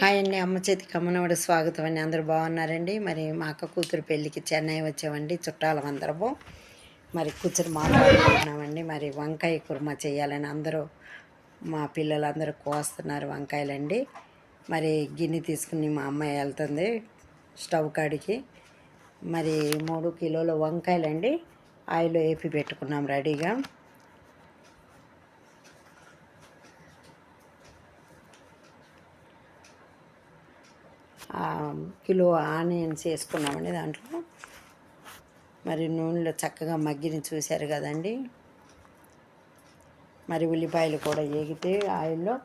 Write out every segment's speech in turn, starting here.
Hi అండి అమ్మ చేతికి అమ్మనవాడు స్వాగతం అండి. అందరూ బాగున్నారండి? మరి మా అక్క కూతురు పెళ్ళికి చెన్నై వచ్చామండి చుట్టాలం అందరము. మరి కూర్చొని మాట్లాడుకుంటున్నామండి. మరి వంకాయ కుర్మా చేయాలని అందరూ మా పిల్లలందరూ కోస్తున్నారు వంకాయలండి. మరి గిన్నె తీసుకుని మా అమ్మాయి వెళ్తుంది స్టవ్ కాడికి. మరి మూడు కిలోల వంకాయలండి ఆయిల్ వేపి పెట్టుకున్నాం రెడీగా. కిలో ఆనియన్స్ వేసుకున్నామండి దాంట్లో. మరి నూనెలో చక్కగా మగ్గిని చూశారు కదండి. మరి ఉల్లిపాయలు కూడా వేగితే ఆయిల్లో.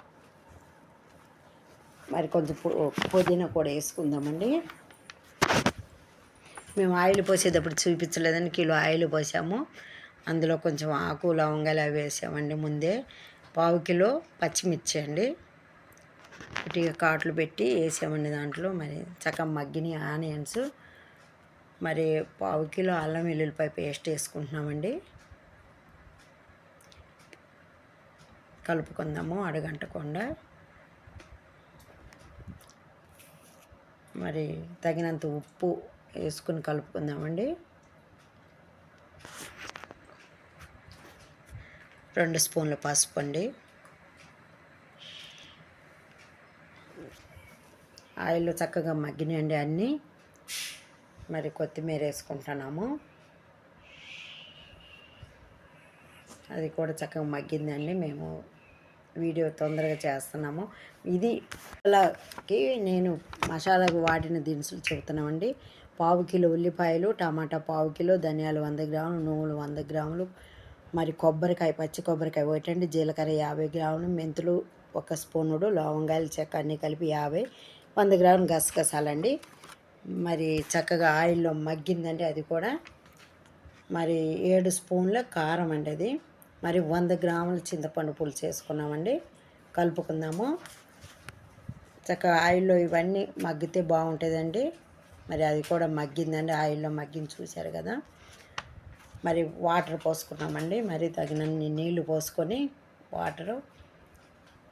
మరి కొంచెం పుదీనా కూడా వేసుకుందామండి. మేము ఆయిల్ పోసేటప్పుడు చూపించలేదని కిలో ఆయిల్ పోసాము. అందులో కొంచెం ఆకు లవంగాలు అవి వేసామండి ముందే. పావు కిలో పచ్చిమిర్చి అండి. కొద్దిగా కాట్లు పెట్టి వేసామండి దాంట్లో. మరి చక్కగా మగ్గిన ఆనియన్స్ మరి పావు కిలో అల్లం వెల్లుల్లిపాయ పేస్ట్ వేసుకుంటున్నామండి. కలుపుకుందాము అడగంటకుండా మరి తగినంత ఉప్పు వేసుకుని కలుపుకుందామండి. రెండు స్పూన్ల పసుపు అండి. ఆయిల్ చక్కగా మగ్గినాయండి అన్నీ. మరి కొత్తిమీర వేసుకుంటున్నాము. అది కూడా చక్కగా మగ్గిందండి. మేము వీడియో తొందరగా చేస్తున్నాము. ఇది అలాకి నేను మసాలాకు వాడిన దినుసులు చెబుతున్నామండి. పావు కిలో ఉల్లిపాయలు టమాటా పావు కిలో ధనియాలు వంద గ్రాములు నువ్వులు వంద గ్రాములు మరి కొబ్బరికాయ పచ్చి కొబ్బరికాయ ఒకటండి జీలకర్ర యాభై గ్రాములు మెంతులు ఒక స్పూనుడు లవంగాయలు చెక్క అన్నీ కలిపి యాభై వంద గ్రాములు గసగసాలండి. మరి చక్కగా ఆయిల్లో మగ్గిందండి అది కూడా. మరి ఏడు స్పూన్ల కారం అండి అది. మరి వంద గ్రాముల చింతపండు పులుసు వేసుకున్నామండి కలుపుకుందాము. చక్కగా ఆయిల్లో ఇవన్నీ మగ్గితే బాగుంటుందండి. మరి అది కూడా మగ్గిందండి. ఆయిల్లో మగ్గిన చూశారు కదా. మరి వాటర్ పోసుకున్నామండి. మరి తగినన్ని నీళ్ళు పోసుకొని వాటరు.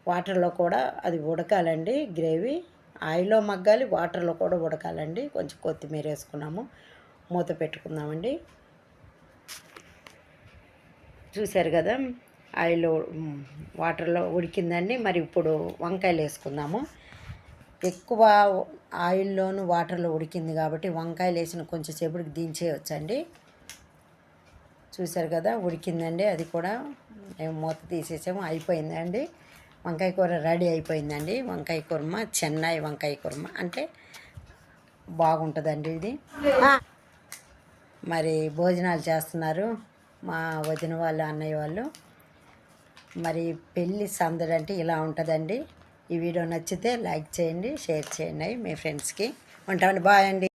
వాటర్లో కూడా అది ఉడకాలండి గ్రేవీ. ఆయిల్లో మగ్గాలి వాటర్లో కూడా ఉడకాలండి. కొంచెం కొత్తిమీర వేసుకున్నాము. మూత పెట్టుకుందామండి. చూశారు కదా ఆయిల్ వాటర్లో ఉడికిందండి. మరి ఇప్పుడు వంకాయలు వేసుకుందాము. ఎక్కువ ఆయిల్లోను వాటర్లో ఉడికింది కాబట్టి వంకాయలు వేసిన కొంచెం సేపటికి దించేయచ్చండి. చూశారు కదా ఉడికిందండి. అది కూడా మేము మూత తీసేసాము. అయిపోయిందండి. వంకాయ కూర రెడీ అయిపోయిందండి. వంకాయ కుర్మ చెన్నై వంకాయ కుర్మ. అంటే బాగుంటుందండి ఇది. మరి భోజనాలు చేస్తున్నారు మా వదిన వాళ్ళు అన్నయ్య వాళ్ళు. మరి పెళ్ళి సందడి అంటే ఇలా ఉంటుందండి. ఈ వీడియో నచ్చితే లైక్ చేయండి షేర్ చేయండి మీ ఫ్రెండ్స్కి. ఉంటామండి బాయ్ అండి.